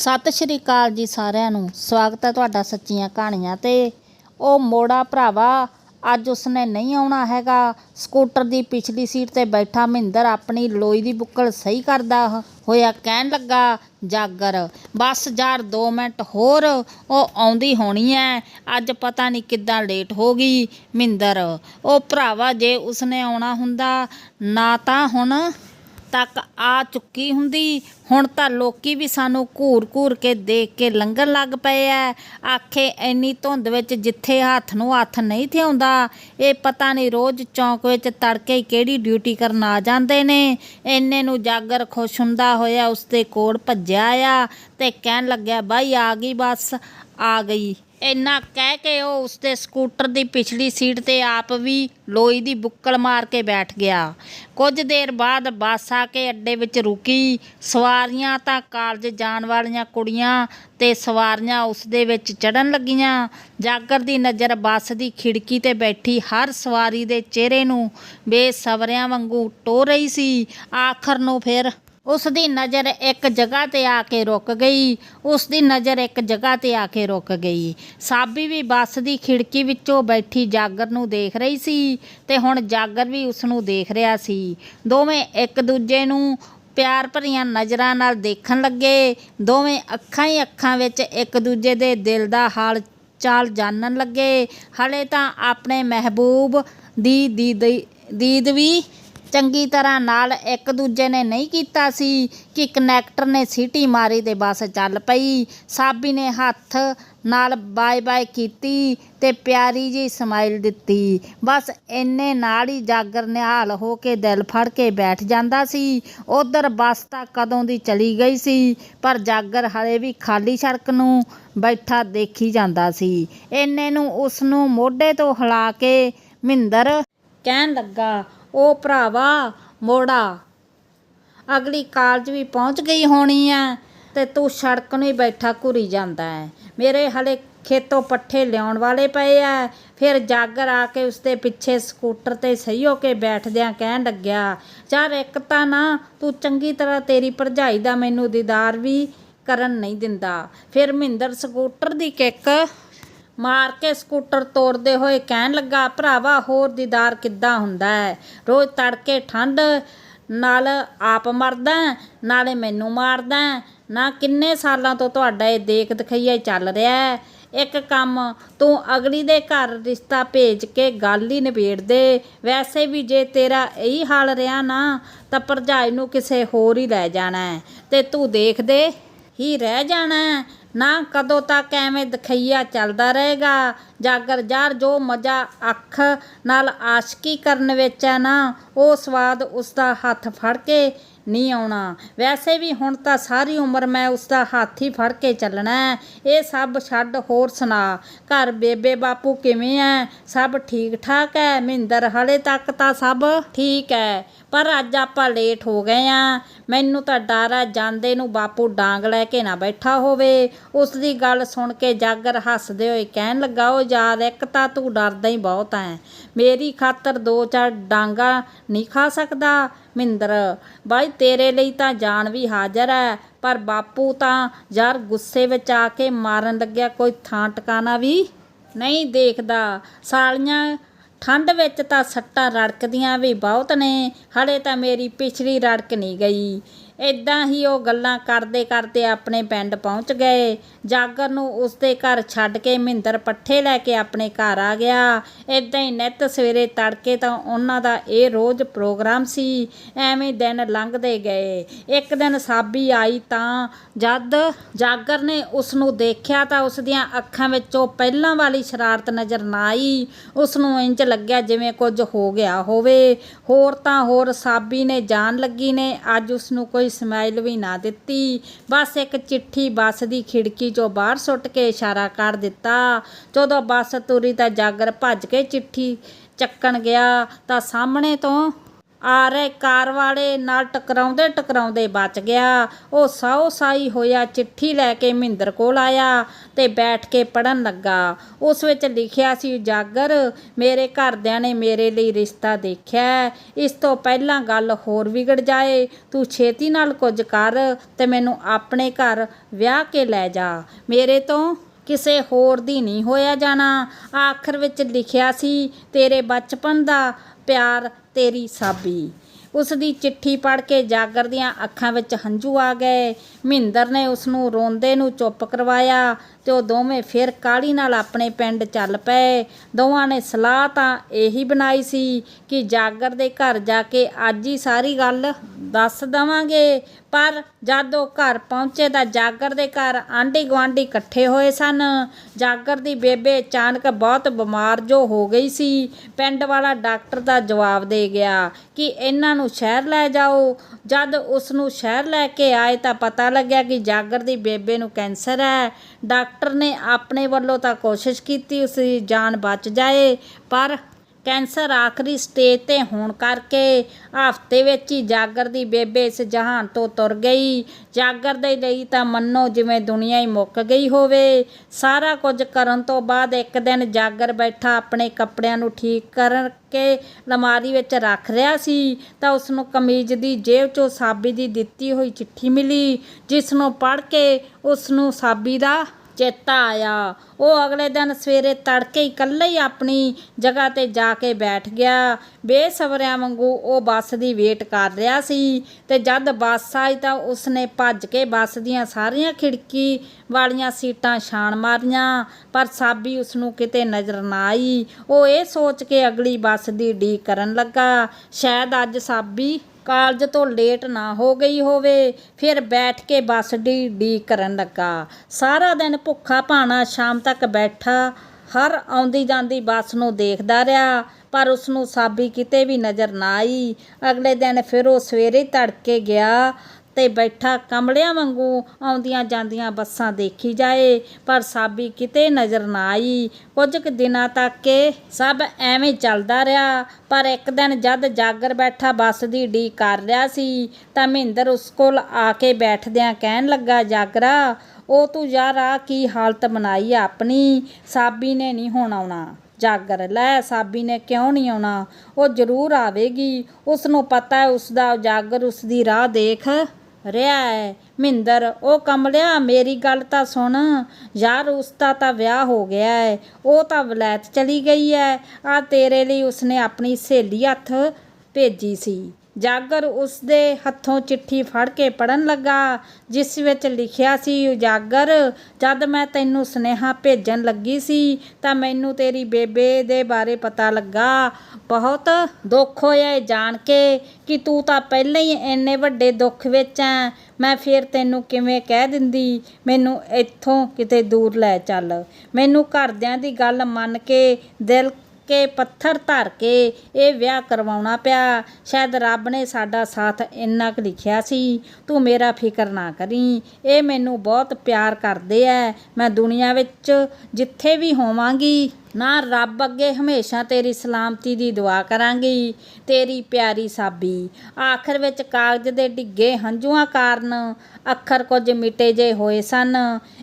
ਸਤਿ ਸ਼੍ਰੀ ਅਕਾਲ ਜੀ ਸਾਰਿਆਂ ਨੂੰ। ਸਵਾਗਤ ਹੈ ਤੁਹਾਡਾ ਸੱਚੀਆਂ ਕਹਾਣੀਆਂ ਤੇ। ਉਹ ਮੋੜਾ ਭਰਾਵਾ, ਅੱਜ ਉਸਨੇ ਨਹੀਂ ਆਉਣਾ ਹੈਗਾ। ਸਕੂਟਰ ਦੀ ਪਿਛਲੀ ਸੀਟ ਤੇ ਬੈਠਾ ਮਹਿੰਦਰ ਆਪਣੀ ਲੋਈ ਦੀ ਬੁੱਕਲ ਸਹੀ ਕਰਦਾ ਹੋਇਆ ਕਹਿਣ ਲੱਗਾ, ਜਾਗਰ, ਬਸ ਯਾਰ 2 ਮਿੰਟ ਹੋਰ, ਉਹ ਆਉਂਦੀ ਹੋਣੀ ਐ। ਅੱਜ ਪਤਾ ਨਹੀਂ ਕਿੱਦਾਂ ਲੇਟ ਹੋ ਗਈ ਮਹਿੰਦਰ। ਉਹ ਭਰਾਵਾ, ਜੇ ਉਸਨੇ ਆਉਣਾ ਹੁੰਦਾ ਨਾ ਤਾਂ ਹੁਣ ਤੱਕ ਆ ਚੁੱਕੀ ਹੁੰਦੀ। ਹੁਣ ਤਾਂ ਲੋਕੀ ਵੀ ਸਾਨੂੰ ਘੂਰ-ਘੂਰ ਕੇ ਦੇਖ ਕੇ ਲੰਘਣ ਲੱਗ ਪਏ ਐ। ਆਖੇ, ਇੰਨੀ ਧੁੰਦ ਵਿੱਚ ਜਿੱਥੇ ਹੱਥ ਨੂੰ ਹੱਥ ਨਹੀਂ ਥਿਆਉਂਦਾ, ਇਹ ਪਤਾ ਨਹੀਂ ਰੋਜ਼ ਚੌਂਕ ਵਿੱਚ ਤੜਕੇ ਹੀ ਕਿਹੜੀ ਡਿਊਟੀ ਕਰਨ ਆ ਜਾਂਦੇ ਨੇ। ਇੰਨੇ ਨੂੰ ਜਾਗਰ ਖੁਸ਼ ਹੁੰਦਾ ਹੋਇਆ ਉਸਦੇ ਕੋਲ ਭੱਜਿਆ ਆ ਤੇ ਕਹਿਣ ਲੱਗਿਆ, ਬਾਈ ਆ ਗਈ ਬਸ, ਆ ਗਈ। ਇੰਨਾ ਕਹਿ ਕੇ ਉਹ ਉਸਦੇ ਸਕੂਟਰ ਦੀ ਪਿਛਲੀ ਸੀਟ ਤੇ ਆਪ ਵੀ ਲੋਈ ਦੀ ਬੁੱਕਲ ਮਾਰ ਕੇ ਬੈਠ ਗਿਆ। ਕੁਝ ਦੇਰ ਬਾਅਦ ਬੱਸ ਆ ਕੇ ਅੱਡੇ ਵਿੱਚ ਰੁਕੀ। ਸਵਾਰੀਆਂ ਤਾਂ ਕਾਲਜ ਜਾਣ ਵਾਲੀਆਂ ਕੁੜੀਆਂ ਤੇ ਸਵਾਰੀਆਂ ਉਸਦੇ ਵਿੱਚ ਚੜਨ ਲੱਗੀਆਂ। ਜਾਗਰ ਦੀ ਨਜ਼ਰ ਬੱਸ ਦੀ ਖਿੜਕੀ ਤੇ ਬੈਠੀ ਹਰ ਸਵਾਰੀ ਦੇ ਚਿਹਰੇ ਨੂੰ ਬੇਸਬਰਿਆਂ ਵਾਂਗੂ ਟੋ ਰਹੀ ਸੀ। ਆਖਰ ਨੂੰ ਫਿਰ ਉਸ ਦੀ ਨਜ਼ਰ ਇੱਕ ਜਗ੍ਹਾ ਤੇ ਆ ਕੇ ਰੁਕ ਗਈ। ਉਸ ਦੀ ਨਜ਼ਰ ਇੱਕ ਜਗ੍ਹਾ ਤੇ ਆ ਕੇ ਰੁਕ ਗਈ। ਸਾਬੀ ਵੀ ਬੱਸ ਦੀ ਖਿੜਕੀ ਵਿੱਚੋਂ ਬੈਠੀ ਜਾਗਰ ਨੂੰ ਦੇਖ ਰਹੀ ਸੀ ਤੇ ਹੁਣ ਜਾਗਰ ਵੀ ਉਸ ਨੂੰ ਦੇਖ ਰਿਹਾ ਸੀ। ਦੋਵੇਂ ਇੱਕ ਦੂਜੇ ਨੂੰ ਪਿਆਰ ਭਰੀਆਂ ਨਜ਼ਰਾਂ ਨਾਲ ਦੇਖਣ ਲੱਗੇ। ਦੋਵੇਂ ਅੱਖਾਂ ਹੀ ਅੱਖਾਂ ਵਿੱਚ ਇੱਕ ਦੂਜੇ ਦੇ ਦਿਲ ਦਾ ਹਾਲ ਚਾਲ ਜਾਣਨ ਲੱਗੇ। ਹਲੇ ਤਾਂ ਆਪਣੇ ਮਹਿਬੂਬ ਦੀ ਦੀਦੀ ਦੀਦ ਵੀ ਚੰਗੀ ਤਰ੍ਹਾਂ ਨਾਲ ਇੱਕ ਦੂਜੇ ਨੇ ਨਹੀਂ ਕੀਤਾ ਸੀ ਕਿ ਕਨੈਕਟਰ ਨੇ ਸੀਟੀ ਮਾਰੀ ਤੇ ਬੱਸ ਚੱਲ ਪਈ। ਸਾਬੀ ਨੇ ਹੱਥ ਨਾਲ ਬਾਏ ਬਾਏ ਕੀਤੀ ਤੇ ਪਿਆਰੀ ਜੀ ਸਮਾਈਲ ਦਿੱਤੀ। ਬਸ ਇੰਨੇ ਨਾਲ ਹੀ ਜਾਗਰ ਨਿਹਾਲ ਹੋ ਕੇ ਦਿਲ ਫੜ ਕੇ ਬੈਠ ਜਾਂਦਾ ਸੀ। ਉਧਰ ਬੱਸ ਤਾਂ ਕਦੋਂ ਦੀ ਚਲੀ ਗਈ ਸੀ, ਪਰ ਜਾਗਰ ਹਲੇ ਵੀ ਖਾਲੀ ਸੜਕ ਨੂੰ ਬੈਠਾ ਦੇਖੀ ਜਾਂਦਾ ਸੀ। ਇੰਨੇ ਨੂੰ ਉਸ ਨੂੰ ਮੋਢੇ ਤੋਂ ਹਿਲਾ ਕੇ ਮਹਿੰਦਰ ਕਹਿਣ ਲੱਗਾ ਉਹ ਭਰਾਵਾ, ਮੋੜਾ। ਅਗਲੀ ਕਾਲਜ ਵੀ ਪਹੁੰਚ ਗਈ ਹੋਣੀ ਆ ਤੇ ਤੂੰ ਸੜਕ ਨੂੰ ਹੀ ਬੈਠਾ ਘੁਰੀ ਜਾਂਦਾ ਹੈ ਮੇਰੇ ਹਲੇ ਖੇਤੋਂ ਪੱਠੇ ਲਿਆਉਣ ਵਾਲੇ ਪਏ ਆ ਫਿਰ ਜਾਗਰ ਆ ਕੇ ਉਸਦੇ ਪਿੱਛੇ ਸਕੂਟਰ ਤੇ ਸਹੀ ਹੋ ਕੇ ਬੈਠਦਿਆਂ ਕਹਿਣ ਲੱਗਿਆ ਚਾਰ ਇੱਕ ਤਾਂ ਨਾ, ਤੂੰ ਚੰਗੀ ਤਰ੍ਹਾਂ ਤੇਰੀ ਭਰਜਾਈ ਦਾ ਮੈਨੂੰ ਦੀਦਾਰ ਵੀ ਕਰਨ ਨਹੀਂ ਦਿੰਦਾ। ਫਿਰ ਮਹਿੰਦਰ ਸਕੂਟਰ ਦੀ ਕਿੱਕ ਮਾਰ ਕੇ ਸਕੂਟਰ ਤੋੜਦੇ ਹੋਏ ਕਹਿਣ ਲੱਗਾ, ਭਰਾਵਾ, ਹੋਰ ਦੀਦਾਰ ਕਿੱਦਾਂ ਹੁੰਦਾ ਹੈ? ਰੋਜ਼ ਤੜਕੇ ਠੰਡ ਨਾਲ ਆਪ ਮਰਦਾ ਨਾਲੇ ਮੈਨੂੰ ਮਾਰਦਾ ਨਾ ਕਿੰਨੇ ਸਾਲਾਂ ਤੋਂ ਤੁਹਾਡਾ ਇਹ ਦੇਖ ਦਿਖਈਆ ਚੱਲ ਰਿਹਾ ਹੈ। ਇੱਕ ਕੰਮ ਤੂੰ ਅਗਲੀ ਦੇ ਘਰ ਰਿਸ਼ਤਾ ਭੇਜ ਕੇ ਗੱਲ ਹੀ ਨਿਬੇੜ ਦੇ। ਵੈਸੇ ਵੀ ਜੇ ਤੇਰਾ ਇਹੀ ਹਾਲ ਰਿਹਾ ਨਾ, ਤਾਂ ਭਰਜਾਈ ਨੂੰ ਕਿਸੇ ਹੋਰ ਹੀ ਲੈ ਜਾਣਾ ਹੈ ਤੇ ਤੂੰ ਦੇਖਦੇ ਹੀ ਰਹਿ ਜਾਣਾ ਨਾ ਕਦੋਂ ਤੱਕ ਐਵੇਂ ਦਿਖਈਆ ਚੱਲਦਾ ਰਹੇਗਾ? ਜਾਗਰ ਯਾਰ ਜੋ ਮਜ਼ਾ ਅੱਖ ਨਾਲ ਆਸ਼ਕੀ ਕਰਨ ਵਿੱਚ ਹੈ ਨਾ, ਉਹ ਸਵਾਦ ਉਸ ਦਾ ਹੱਥ ਫੜ ਕੇ ਨਹੀਂ ਆਉਣਾ। ਵੈਸੇ ਵੀ ਹੁਣ ਤਾਂ ਸਾਰੀ ਉਮਰ ਮੈਂ ਉਸ ਦਾ ਹੱਥ ਹੀ ਫੜ ਕੇ ਚੱਲਣਾ ਇਹ ਸਭ ਛੱਡ ਹੋਰ ਸੁਣਾ। ਘਰ ਬੇਬੇ ਬਾਪੂ ਕਿਵੇਂ ਐ? ਸਭ ਠੀਕ ਠਾਕ ਹੈ ਮਹਿੰਦਰ ਹਲੇ ਤੱਕ ਤਾਂ ਸਭ ਠੀਕ ਹੈ ਪਰ ਅੱਜ ਆਪਾਂ ਲੇਟ ਹੋ ਗਏ ਆ। ਮੈਨੂੰ ਤਾਂ ਡਰ ਹੈ ਜਾਂਦੇ ਨੂੰ ਬਾਪੂ ਡਾਂਗ ਲੈ ਕੇ ਨਾ ਬੈਠਾ ਹੋਵੇ। ਉਸ ਦੀ ਗੱਲ ਸੁਣ ਕੇ ਜਾਗਰ ਹੱਸਦੇ ਹੋਏ ਕਹਿਣ ਲੱਗਾ ਉਹ ਯਾਰ, ਇੱਕ ਤਾਂ ਤੂੰ ਡਰਦਾ ਹੀ ਬਹੁਤ ਹੈ ਮੇਰੀ ਖਾਤਰ ਦੋ ਚਾਰ ਡਾਂਗਾ ਨਹੀਂ ਖਾ ਸਕਦਾ। ਮਹਿੰਦਰ, ਬਾਈ ਤੇਰੇ ਲਈ ਤਾਂ ਜਾਨ ਵੀ ਹਾਜ਼ਰ ਹੈ, ਪਰ ਬਾਪੂ ਤਾਂ ਯਾਰ ਗੁੱਸੇ ਵਿੱਚ ਆ ਕੇ ਮਾਰਨ ਲੱਗਿਆ, ਕੋਈ ਥਾਂ ਟਿਕਾਣਾ ਵੀ ਨਹੀਂ ਦੇਖਦਾ। ਸਾਲੀਆਂ ਠੰਡ ਵਿੱਚ ਤਾਂ ਸੱਟਾਂ ਰੜਕਦੀਆਂ ਵੀ ਬਹੁਤ ਨੇ, ਹਲੇ ਤਾਂ ਮੇਰੀ ਪਿਛਲੀ ਰੜਕ ਨਹੀਂ ਗਈ। ਇਦਾਂ ਹੀ ਉਹ ਗੱਲਾਂ ਕਰਦੇ ਕਰਦੇ ਆਪਣੇ ਪਿੰਡ ਪਹੁੰਚ ਗਏ। ਜਾਗਰ ਨੂੰ ਉਸਦੇ ਘਰ ਛੱਡ ਕੇ ਮਹਿੰਦਰ ਪੱਠੇ ਲੈ ਕੇ ਆਪਣੇ ਘਰ ਆ ਗਿਆ। ਇਦਾਂ ਹੀ ਨਿੱਤ ਸਵੇਰੇ ਤੜਕੇ ਤਾਂ ਉਹਨਾਂ ਦਾ ਇਹ ਰੋਜ਼ ਪ੍ਰੋਗਰਾਮ ਸੀ। ਐਵੇਂ ਦਿਨ ਲੰਘਦੇ ਗਏ। ਇੱਕ ਦਿਨ ਸਾਬੀ ਆਈ ਤਾਂ ਜਦ ਜਾਗਰ ਨੇ ਉਸ ਨੂੰ ਦੇਖਿਆ ਤਾਂ ਉਸ ਦੀਆਂ ਅੱਖਾਂ ਵਿੱਚੋਂ ਪਹਿਲਾਂ ਵਾਲੀ ਸ਼ਰਾਰਤ ਨਜ਼ਰ ਨਾ ਆਈ। ਉਸ ਨੂੰ ਇੰਜ ਲੱਗਿਆ ਜਿਵੇਂ ਕੁਝ ਹੋ ਗਿਆ ਹੋਵੇ। ਹੋਰ ਤਾਂ ਹੋਰ ਸਾਬੀ ਨੇ ਜਾਣ ਲੱਗੀ ਨੇ। ਅੱਜ ਉਸ ਨੂੰ ਕੋਈ ਸਮਾਈਲ ਵੀ ਨਾ ਦਿੱਤੀ। ਬਸ ਇੱਕ ਚਿੱਠੀ ਬੱਸ ਦੀ ਖਿੜਕੀ ਚੋਂ ਬਾਹਰ ਸੁੱਟ ਕੇ ਇਸ਼ਾਰਾ ਕਰ ਦਿੱਤਾ। ਜਦੋਂ ਬੱਸ ਤੁਰੀ ਤਾਂ ਜਾਗਰ ਭੱਜ ਕੇ ਚਿੱਠੀ ਚੱਕਣ ਗਿਆ ਤਾਂ ਸਾਹਮਣੇ ਤੋਂ ਆ ਰਹੇ ਕਾਰ ਵਾਲੇ ਨਾਲ ਟਕਰਾਉਂਦੇ ਟਕਰਾਉਂਦੇ ਬਚ ਗਿਆ। ਉਹ ਸਾਉ ਸਾਈ ਹੋਇਆ ਚਿੱਠੀ ਲੈ ਕੇ ਮਹਿੰਦਰ ਕੋਲ ਆਇਆ ਤੇ ਬੈਠ ਕੇ ਪੜਨ ਲੱਗਾ। ਉਸ ਵਿੱਚ ਲਿਖਿਆ ਸੀ, ਉਜਾਗਰ, ਮੇਰੇ ਘਰਦਿਆਂ ਨੇ ਮੇਰੇ ਲਈ ਰਿਸ਼ਤਾ ਦੇਖਿਆ ਇਸ ਤੋਂ ਪਹਿਲਾਂ ਗੱਲ ਹੋਰ ਵਿਗੜ ਜਾਏ। ਤੂੰ ਛੇਤੀ ਨਾਲ ਕੁਝ ਕਰ ਤੇ ਮੈਨੂੰ ਆਪਣੇ ਘਰ ਵਿਆਹ ਕੇ ਲੈ ਜਾ। ਮੇਰੇ ਤੋਂ ਕਿਸੇ ਹੋਰ ਦੀ ਨਹੀਂ ਹੋਇਆ ਜਾਣਾ। ਆਖਰ ਵਿੱਚ ਲਿਖਿਆ ਸੀ, ਤੇਰੇ ਬਚਪਨ ਦਾ ਪਿਆਰ ਤੇਰੀ ਸਾਬੀ। ਉਸ ਦੀ ਚਿੱਠੀ ਪੜ੍ਹ ਕੇ ਜਾਗਰ ਦੀਆਂ ਅੱਖਾਂ ਵਿੱਚ ਹੰਝੂ ਆ ਗਏ। ਮਹਿੰਦਰ ਨੇ ਉਸ ਨੂੰ ਰੋਂਦੇ ਨੂੰ ਚੁੱਪ ਕਰਵਾਇਆ ਤੇ ਉਹ ਦੋਵੇਂ ਫਿਰ ਕਾਹਲੀ ਨਾਲ ਆਪਣੇ ਪਿੰਡ ਚੱਲ ਪਏ। ਦੋਵਾਂ ਨੇ ਸਲਾਹ ਤਾਂ ਇਹੀ ਬਣਾਈ ਸੀ ਕਿ ਜਾਗਰ ਦੇ ਘਰ ਜਾ ਕੇ ਅੱਜ ਹੀ ਸਾਰੀ ਗੱਲ ਦੱਸ ਦਵਾਂਗੇ ਪਰ ਜਦ ਉਹ ਘਰ ਪਹੁੰਚੇ ਤਾਂ ਜਾਗਰ ਦੇ ਘਰ ਆਂਢੀ ਗੁਆਂਢੀ ਇਕੱਠੇ ਹੋਏ ਸਨ। ਜਾਗਰ ਦੀ ਬੇਬੇ ਅਚਾਨਕ ਬਹੁਤ ਬਿਮਾਰ ਜੋ ਹੋ ਗਈ ਸੀ। ਪਿੰਡ ਵਾਲਾ ਡਾਕਟਰ ਦਾ ਜਵਾਬ ਦੇ ਗਿਆ ਕਿ ਇਹਨਾਂ ਨੂੰ ਸ਼ਹਿਰ ਲੈ ਜਾਓ। ਜਦ ਉਸ ਨੂੰ ਸ਼ਹਿਰ ਲੈ ਕੇ ਆਏ ਤਾਂ ਪਤਾ ਲੱਗਿਆ ਕਿ ਜਾਗਰ ਦੀ ਬੇਬੇ ਨੂੰ ਕੈਂਸਰ ਹੈ। ਡਾਕਟਰ ਨੇ ਆਪਣੇ ਵੱਲੋਂ ਤਾਂ ਕੋਸ਼ਿਸ਼ ਕੀਤੀ ਉਸ ਦੀ ਜਾਨ ਬਚ ਜਾਏ, ਪਰ ਕੈਂਸਰ ਆਖਰੀ ਸਟੇਜ ਤੇ ਹੋਣ ਕਰਕੇ ਹਫ਼ਤੇ ਵਿੱਚ ਹੀ ਜਾਗਰ ਦੀ ਬੇਬੇ ਇਸ ਜਹਾਨ ਤੋਂ ਤੁਰ ਗਈ। ਜਾਗਰ ਦੇ ਲਈ ਤਾਂ ਮੰਨੋ ਜਿਵੇਂ ਦੁਨੀਆ ਹੀ ਮੁੱਕ ਗਈ ਹੋਵੇ। ਸਾਰਾ ਕੁਝ ਕਰਨ ਤੋਂ ਬਾਅਦ ਇੱਕ ਦਿਨ ਜਾਗਰ ਬੈਠਾ ਆਪਣੇ ਕੱਪੜਿਆਂ ਨੂੰ ਠੀਕ ਕਰਕੇ ਲਮਾਰੀ ਵਿੱਚ ਰੱਖ ਰਿਹਾ ਸੀ ਤਾਂ ਉਸ ਨੂੰ ਕਮੀਜ਼ ਦੀ ਜੇਬ 'ਚੋਂ ਸਾਬੀ ਦੀ ਦਿੱਤੀ ਹੋਈ ਚਿੱਠੀ ਮਿਲੀ ਜਿਸ ਨੂੰ ਪੜ੍ਹ ਕੇ ਉਸ ਨੂੰ ਸਾਬੀ ਦਾ ਚੇਤਾ ਆਇਆ। ਉਹ ਅਗਲੇ ਦਿਨ ਸਵੇਰੇ ਤੜਕੇ ਹੀ ਇਕੱਲੇ ਹੀ ਆਪਣੀ ਜਗ੍ਹਾ ਤੇ ਜਾ ਕੇ ਬੈਠ ਗਿਆ। ਬੇਸਬਰਿਆਂ ਵਾਂਗੂ ਉਹ ਬੱਸ ਦੀ ਵੇਟ ਕਰ ਰਿਹਾ ਸੀ ਤੇ ਜਦ ਬੱਸ ਆਈ ਤਾਂ ਉਸਨੇ ਭੱਜ ਕੇ ਬੱਸ ਦੀਆਂ ਸਾਰੀਆਂ ਖਿੜਕੀ ਵਾਲੀਆਂ ਸੀਟਾਂ ਛਾਣ ਮਾਰੀਆਂ, ਪਰ ਸਾਬੀ ਉਸ ਨੂੰ ਕਿਤੇ ਨਜ਼ਰ ਨਾ ਆਈ। ਉਹ ਇਹ ਸੋਚ ਕੇ ਅਗਲੀ ਬੱਸ ਦੀ ਡੀ ਕਰਨ ਲੱਗਾ। ਸ਼ਾਇਦ ਅੱਜ ਸਾਬੀ ਕਾਲਜ ਤੋਂ ਲੇਟ ਨਾ ਹੋ ਗਈ ਹੋਵੇ, ਫਿਰ ਬੈਠ ਕੇ ਬੱਸ ਦੀ ਡੀ ਕਰਨ ਲੱਗਾ। ਸਾਰਾ ਦਿਨ ਭੁੱਖਾ ਭਾਣਾ ਸ਼ਾਮ ਤੱਕ ਬੈਠਾ, ਹਰ ਆਉਂਦੀ ਜਾਂਦੀ ਬੱਸ ਨੂੰ ਦੇਖਦਾ ਰਿਹਾ, ਪਰ ਉਸ ਨੂੰ ਸਾਬੀ ਕਿਤੇ ਵੀ ਨਜ਼ਰ ਨਾ ਆਈ। ਅਗਲੇ ਦਿਨ ਫਿਰ ਉਹ ਸਵੇਰੇ ਤੜਕੇ ਗਿਆ ਤੇ ਬੈਠਾ ਕਮਲਿਆਂ ਵਾਂਗੂ ਆਉਂਦੀਆਂ ਜਾਂਦੀਆਂ ਬੱਸਾਂ ਦੇਖੀ ਜਾਏ। ਪਰ ਸਾਬੀ ਕਿਤੇ ਨਜ਼ਰ ਨਾ ਆਈ। ਕੁਝ ਕੁ ਦਿਨਾਂ ਤੱਕ ਇਹ ਸਭ ਐਵੇਂ ਚੱਲਦਾ ਰਿਹਾ। ਪਰ ਇੱਕ ਦਿਨ ਜਦ ਜਾਗਰ ਬੈਠਾ ਬੱਸ ਦੀ ਡੀ ਕਰ ਰਿਹਾ ਸੀ, ਤਾਂ ਮਹਿੰਦਰ ਉਸ ਕੋਲ ਆ ਕੇ ਬੈਠਦਿਆਂ ਕਹਿਣ ਲੱਗਾ, ਜਾਗਰਾ, ਉਹ ਤੂੰ ਯਾਰ ਆ ਕੀ ਹਾਲਤ ਬਣਾਈ ਆਪਣੀ? ਸਾਬੀ ਨੇ ਨਹੀਂ ਹੁਣ ਆਉਣਾ। ਜਾਗਰ, ਲੈ ਸਾਬੀ ਨੇ ਕਿਉਂ ਨਹੀਂ ਆਉਣਾ? ਉਹ ਜ਼ਰੂਰ ਆਵੇਗੀ। ਉਸ ਨੂੰ ਪਤਾ ਹੈ ਉਸ ਦਾ ਜਾਗਰ ਉਸ ਦੀ ਰਾਹ ਦੇਖ ਰਿਹਾ ਹੈ। ਮਹਿੰਦਰ ਉਹ ਕਮਲਿਆ, ਮੇਰੀ ਗੱਲ ਤਾਂ ਸੁਣ। ਯਾਰ, ਉਸਦਾ ਤਾਂ ਵਿਆਹ ਹੋ ਗਿਆ ਹੈ। ਉਹ ਤਾਂ ਵਲੈਤ ਚਲੀ ਗਈ ਹੈ। ਆ ਤੇਰੇ ਲਈ ਉਸਨੇ ਆਪਣੀ ਸਹੇਲੀ ਹੱਥ ਭੇਜੀ ਸੀ। ਜਾਗਰ ਉਸ ਦੇ ਹੱਥੋਂ ਚਿੱਠੀ ਫੜ ਕੇ ਪੜਨ ਲੱਗਾ, ਜਿਸ ਵਿੱਚ ਲਿਖਿਆ ਸੀ ਉਜਾਗਰ ਜਦ ਮੈਂ ਤੈਨੂੰ ਸੁਨੇਹਾ ਭੇਜਣ ਲੱਗੀ ਸੀ, ਤਾਂ ਮੈਨੂੰ ਤੇਰੀ ਬੇਬੇ ਦੇ ਬਾਰੇ ਪਤਾ ਲੱਗਾ। ਬਹੁਤ ਦੁੱਖ ਹੋਇਆ ਇਹ ਜਾਣ ਕੇ ਕਿ ਤੂੰ ਤਾਂ ਪਹਿਲਾਂ ਹੀ ਇੰਨੇ ਵੱਡੇ ਦੁੱਖ ਵਿੱਚ ਐ। ਮੈਂ ਫਿਰ ਤੈਨੂੰ ਕਿਵੇਂ ਕਹਿ ਦਿੰਦੀ? ਮੈਨੂੰ ਇੱਥੋਂ ਕਿਤੇ ਦੂਰ ਲੈ ਚੱਲ। ਮੈਨੂੰ ਘਰਦਿਆਂ ਦੀ ਗੱਲ ਮੰਨ ਕੇ ਦਿਲ ਕੇ, ਪੱਥਰ ਧਰ ਕੇ ਇਹ ਵਿਆਹ ਕਰਵਾਉਣਾ ਪਿਆ। ਸ਼ਾਇਦ ਰੱਬ ਨੇ ਸਾਡਾ ਸਾਥ ਇੰਨਾ ਕੁ ਲਿਖਿਆ ਸੀ। ਤੂੰ ਮੇਰਾ ਫਿਕਰ ਨਾ ਕਰੀ। ਇਹ ਮੈਨੂੰ ਬਹੁਤ ਪਿਆਰ ਕਰਦੇ ਐ। ਮੈਂ ਦੁਨੀਆ ਵਿੱਚ ਜਿੱਥੇ ਵੀ ਹੋਵਾਂਗੀ ਨਾ ਰੱਬ ਅੱਗੇ ਹਮੇਸ਼ਾ ਤੇਰੀ ਸਲਾਮਤੀ ਦੀ ਦੁਆ ਕਰਾਂਗੀ, ਤੇਰੀ ਪਿਆਰੀ ਸਾਬੀ। ਆਖਰ ਵਿੱਚ ਕਾਗਜ਼ ਦੇ ਡਿੱਗੇ ਹੰਝੂਆਂ ਕਾਰਨ ਅੱਖਰ ਕੁਝ ਮਿਟੇ ਜੇ ਹੋਏ ਸਨ।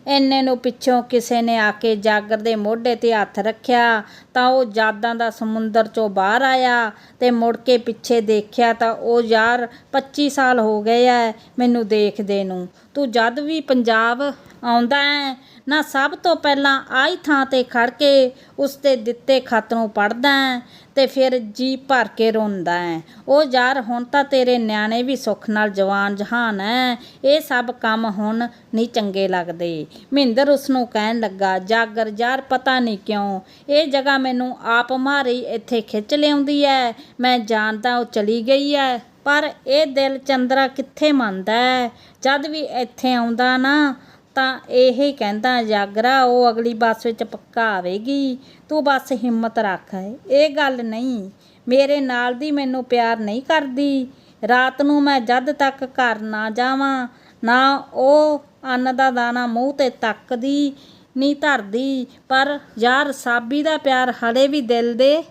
ਇੰਨੇ ਨੂੰ ਪਿੱਛੋਂ ਕਿਸੇ ਨੇ ਆ ਕੇ ਜਾਗਰ ਦੇ ਮੋਢੇ ਤੇ ਹੱਥ ਰੱਖਿਆ, ਤਾਂ ਉਹ ਯਾਦਾਂ ਦਾ ਸਮੁੰਦਰ ਚੋਂ ਬਾਹਰ ਆਇਆ ਤੇ ਮੁੜ ਕੇ ਪਿੱਛੇ ਦੇਖਿਆ ਤਾਂ ਉਹ ਯਾਰ 25 ਸਾਲ ਹੋ ਗਏ ਐ ਮੈਨੂੰ ਦੇਖਦੇ ਨੂੰ। ਤੂੰ ਜਦ ਵੀ ਪੰਜਾਬ ਆਉਂਦਾ ਹੈ ਨਾ ਸਭ ਤੋਂ ਪਹਿਲਾਂ ਆਈ ਥਾਂ ਤੇ ਖੜ ਕੇ ਉਸ ਤੇ ਦਿੱਤੇ ਖਤ ਨੂੰ ਪੜਦਾ ਹੈ ਤੇ ਫਿਰ ਜੀ ਭਰ ਕੇ ਰੋਂਦਾ ਹੈ ਉਹ ਯਾਰ, ਹੁਣ ਤਾਂ ਤੇਰੇ ਨਿਆਣੇ ਵੀ ਸੁੱਖ ਨਾਲ ਜਵਾਨ ਜਹਾਨ ਹੈ ਇਹ ਸਭ ਕੰਮ ਹੁਣ ਨਹੀਂ ਚੰਗੇ ਲੱਗਦੇ। ਮਹਿੰਦਰ ਉਸ ਨੂੰ ਕਹਿਣ ਲੱਗਾ, ਜਾਗਰ ਯਾਰ, ਪਤਾ ਨਹੀਂ ਕਿਉਂ? ਇਹ ਜਗ੍ਹਾ ਮੈਨੂੰ ਆਪ ਮਾਰੀ ਇੱਥੇ ਖਿੱਚ ਲਿਆਉਂਦੀ ਹੈ ਮੈਂ ਜਾਣਦਾ ਉਹ ਚਲੀ ਗਈ ਹੈ ਪਰ ਇਹ ਦਿਲ ਚੰਦਰਾ ਕਿੱਥੇ ਮੰਨਦਾ ਹੈ ਜਦ ਵੀ ਇੱਥੇ ਆਉਂਦਾ ਨਾ ਤਾਂ ਇਹ ਹੀ ਕਹਿੰਦਾ, ਜਾਗਰਾ, ਉਹ ਅਗਲੀ ਬੱਸ ਵਿੱਚ ਪੱਕਾ ਆਵੇਗੀ। ਤੂੰ ਬਸ ਹਿੰਮਤ ਰੱਖ। ਇਹ ਗੱਲ ਨਹੀਂ। ਮੇਰੇ ਨਾਲ ਦੀ ਮੈਨੂੰ ਪਿਆਰ ਨਹੀਂ ਕਰਦੀ। ਰਾਤ ਨੂੰ ਮੈਂ ਜਦ ਤੱਕ ਘਰ ਨਾ ਜਾਵਾਂ, ਨਾ ਉਹ ਅੰਨ ਦਾ ਦਾਣਾ ਮੂੰਹ ਤੇ ਤੱਕਦੀ ਨਹੀਂ ਧਰਦੀ। ਪਰ ਯਾਰ, ਸਾਬੀ ਦਾ ਪਿਆਰ ਹਲੇ ਵੀ ਦਿਲ ਦੇ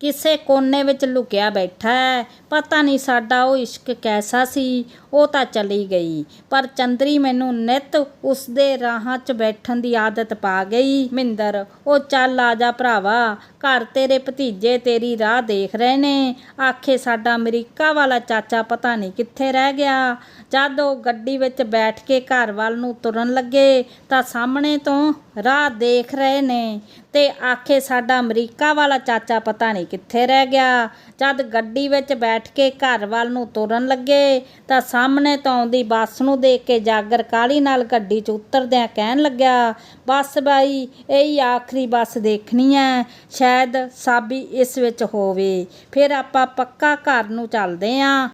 ਕਿਸੇ ਕੋਨੇ ਵਿੱਚ ਲੁਕਿਆ ਬੈਠਾ ਹੈ। ਪਤਾ ਨਹੀਂ ਸਾਡਾ ਉਹ ਇਸ਼ਕ ਕੈਸਾ ਸੀ। ਉਹ ਤਾਂ ਚਲੀ ਗਈ। ਪਰ ਚੰਦਰੀ ਮੈਨੂੰ ਨਿਤ ਉਸਦੇ ਰਾਹਾਂ 'ਚ ਬੈਠਣ ਦੀ ਆਦਤ ਪਾ ਗਈ। ਮਿੰਦਰ, ਉਹ ਚੱਲ ਆ ਜਾ ਭਰਾਵਾ, ਘਰ ਤੇਰੇ ਭਤੀਜੇ ਤੇਰੀ ਰਾਹ ਦੇਖ ਰਹੇ ਨੇ। ਆਖੇ ਸਾਡਾ ਅਮਰੀਕਾ ਵਾਲਾ ਚਾਚਾ ਪਤਾ ਨਹੀਂ ਕਿੱਥੇ ਰਹਿ ਗਿਆ। ਜਦ ਉਹ ਗੱਡੀ ਵਿੱਚ ਬੈਠ ਕੇ ਘਰ ਵੱਲ ਨੂੰ ਤੁਰਨ ਲੱਗੇ, ਤਾਂ ਸਾਹਮਣੇ ਤੋਂ ਰਾਹ ਦੇਖ ਰਹੇ ਨੇ। ਤੇ ਆਖੇ ਸਾਡਾ ਅਮਰੀਕਾ ਵਾਲਾ ਚਾਚਾ ਪਤਾ ਨਹੀਂ ਕਿੱਥੇ ਰਹਿ ਗਿਆ। ਜਦ ਗੱਡੀ ਵਿੱਚ ਬੈਠ ਕੇ ਘਰ ਵੱਲ ਨੂੰ ਤੁਰਨ ਲੱਗੇ, ਤਾਂ ਸਾਹਮਣੇ ਤੋਂ ਆਉਂਦੀ ਬੱਸ ਨੂੰ ਦੇਖ ਕੇ ਜਾਗਰ ਕਾਲੀ ਨਾਲ ਗੱਡੀ 'ਚ ਉਤਰਦਿਆਂ ਕਹਿਣ ਲੱਗਿਆ, ਬੱਸ ਬਾਈ, ਇਹੀ ਆਖਰੀ ਬੱਸ ਦੇਖਣੀ ਹੈ ਸ਼ਾਇਦ ਸਾਬੀ ਇਸ ਵਿੱਚ ਹੋਵੇ। ਫਿਰ ਆਪਾਂ ਪੱਕਾ ਘਰ ਨੂੰ ਚੱਲਦੇ ਆਂ।